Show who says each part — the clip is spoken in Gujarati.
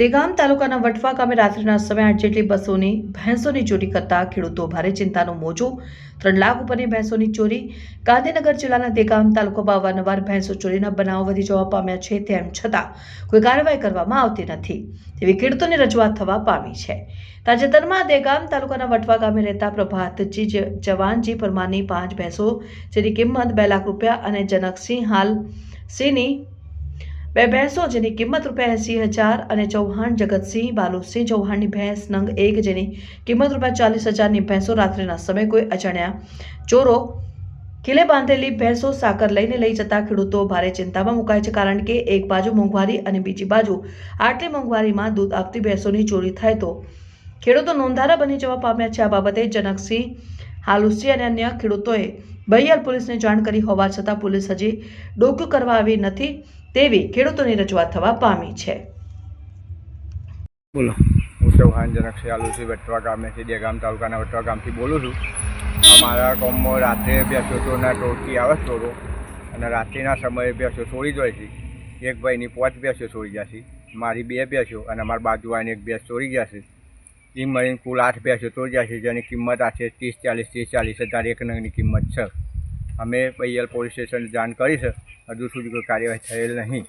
Speaker 1: દેગામ તાલુકાના વટવા ગામે રાત્રિના સમયે આઠ જેટલી બસોની, ભેંસોની ચોરી કરતા ખેડૂતો ભારે ચિંતાનો મોજો. ત્રણ લાખ ઉપરની ભેંસોની ચોરી. ગાંધીનગર જિલ્લાના દેગામ તાલુકામાં અવારનવાર ભેંસો ચોરીના બનાવો વધી જવા પામ્યા છે તેમ છતાં કોઈ કાર્યવાહી કરવામાં આવતી નથી. તેવી ખેડૂતોની રજૂઆત થવા પામી છે. તાજેતરમાં દેગામ તાલુકાના વટવા ગામે રહેતા પ્રભાતજી જવાનજી પરમારની પાંચ ભેંસો, જેની કિંમત બે લાખ રૂપિયા અને જનકસિંહ હાલ સિંહની બે ભેંસો, જેની કિંમત રૂપિયા એસી હજાર અને ચૌહાણ જગતસિંહ બાલુસિંહ ચૌહાણની ભેંસ નંગ એક, જેની કિંમત રૂપિયા ચાલીસ હજારની ભેંસો રાત્રિના સમયે કોઈ અજાણ્યા ચોરો કિલે બાંધેલી ભેંસો સાકર લઈને લઈ જતા ખેડૂતો ભારે ચિંતામાં મુકાય છે કારણ કે એક બાજુ મોંઘવારી અને બીજી બાજુ આટલી મોંઘવારીમાં દૂધ આપતી ભેંસોની ચોરી થાય તો ખેડૂતો નોંધારા બની જવા પામ્યા છે. આ બાબતે જનકસિંહ હાલુસી અને અન્ય ખેડૂતોએ બૈયલ પોલીસને જાણ કરી હોવા છતાં પોલીસ હજી ડોક કરવા આવી નથી તેવી ખેડૂતોની રજૂઆત થવા પામી છે.
Speaker 2: બોલો.
Speaker 3: હું ચૌહાણ જનક શિયાલુથી વટવા ગામેથી દેગામ તાલુકાના વટવા ગામથી બોલું છું. અમારા ગામમાં રાત્રે બેસો ચોરના ટોળકી આવે છે ચોરો અને રાત્રિના સમયે બેસો છોડી જાય છે. એક ભાઈની પાંચ બેસો છોડી જશે મારી બે બેસો અને અમારા બાજુવાળાની એક બેસ ચોરી જશે એ મળીને કુલ આઠ બેસો ચોરી જશે જેની કિંમત આ છે ત્રીસ, ચાલીસ ત્રીસ, ચાલીસ હજાર એક નંગની કિંમત છે. અમે પૈયલ પોલીસ સ્ટેશન જાણ કરી છે. હજુ સુધી કોઈ કાર્યવાહી થયેલ નહીં.